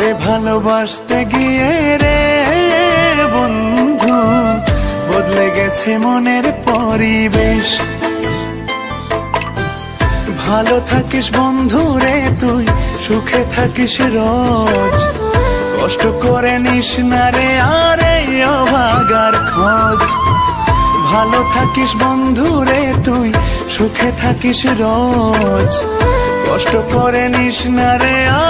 তোরে ভালোবাসতে গিয়ে রে বন্ধু, বদলে গেছে মনের পরিবেশ। ভালো থাকিস বন্ধু রে তুই, সুখে থাকিস রোজ। কষ্ট করে নিস না রে আরে অভাগার খোঁজ। ভালো থাকিস বন্ধু রে তুই, সুখে থাকিস রোজ। কষ্ট করে নিস না রে আরে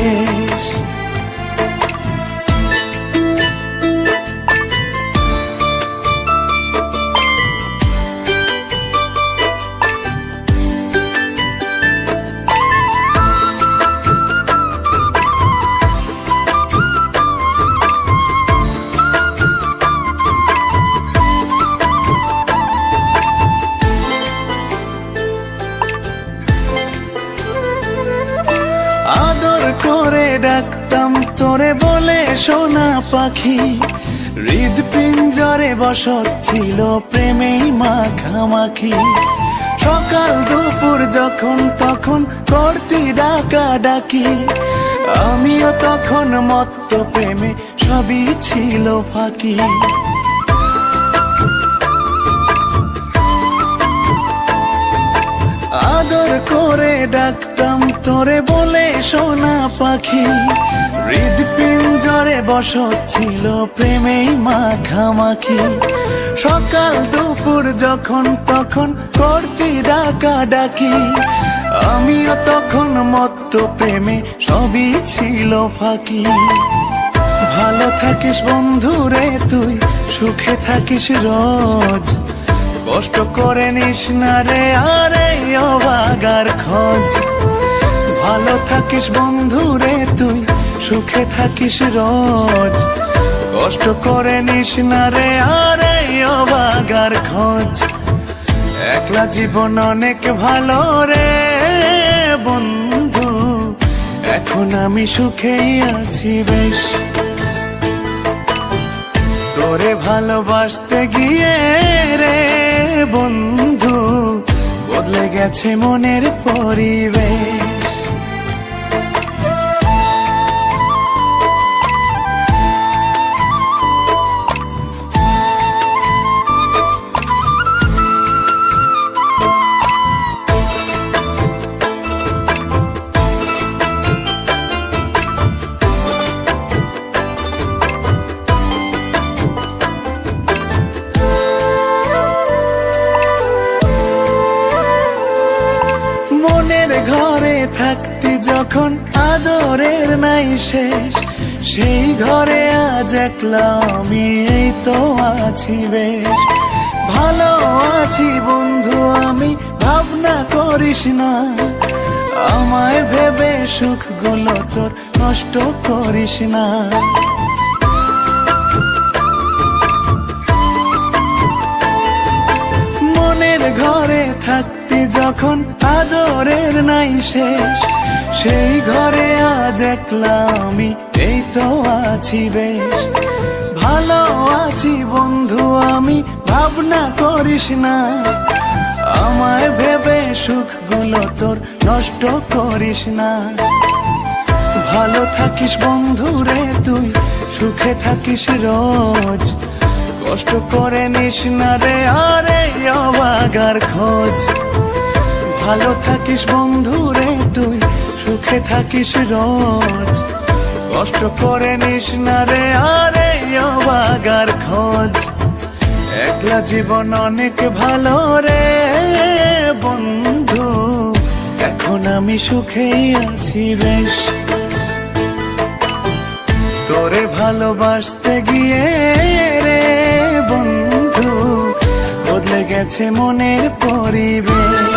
ডাকতাম, তোরে বলে সোনা পাখি। হৃদ পিঞ্জরে বসত ছিল প্রেমেই মাখামাখি সকাল দুপুর যখন তখন করতি ডাকা ডাকি আমিও তখন মত্ত প্রেমে সবই ছিল ফাঁকি। করে ডাকতাম, তোরে বলে সোনা পাখি। হৃদ পিঞ্জরে বসত ছিল প্রেমেই মাখামাখি সকাল দুপুর যখন তখন করতি ডাকা ডাকি আমিও তখন মত্ত প্রেমে সবই ছিল ফাঁকি। ভালো থাকিস বন্ধু রে তুই, সুখে থাকিস রোজ। কষ্ট করে নিস না রে, আরে অবাগার খোঁজ। ভালো থাকিস বন্ধু রে তুই, সুখে থাকিস রোজ। কষ্ট করে নিস না রে, আরে অবাগার খোঁজ। একলা জীবন অনেক ভালো রে বন্ধু, এখন আমি সুখেই আছি বেশ। তোরে ভালোবাসতে গিয়ে রে বন্ধু বদলে গেছে মনের পরিবেশ। ঘরে থাকতি যখন আদরের নাই শেষ, সেই ঘরে আজ একলা আমি এই তো আছি বেশ। ভালো আছি বন্ধু, আমি ভাবনা করিস না। আমায় ভেবে সুখগুলো তোর নষ্ট করিস না। মনের ঘরে থাকতি যখন আদরের নাই শেষ, সেই ঘরে আজ একলা আমি, এই তো আছি বেশ। ভালো আছি বন্ধু আমি, ভাবনা করিস না। আমায় ভেবে সুখগুলো তোর নষ্ট করিস না। ভালো থাকিস বন্ধু রে তুই, সুখে থাকিস রোজ। কষ্ট করে নিস না রে, আরে অবাগার খোঁজ। ভালো থাকিস বন্ধু রে তুই, সুখে থাকিস রোজ। কষ্ট করে নিস না রে আরে অবাগার খোঁজ। একলা জীবন অনেক ভালো রে বন্ধু, এখন আমি সুখেই আছি বেশ। তোরে ভালোবাসতে গিয়ে রে বন্ধু, বদলে গেছে মনের পরিবেশ।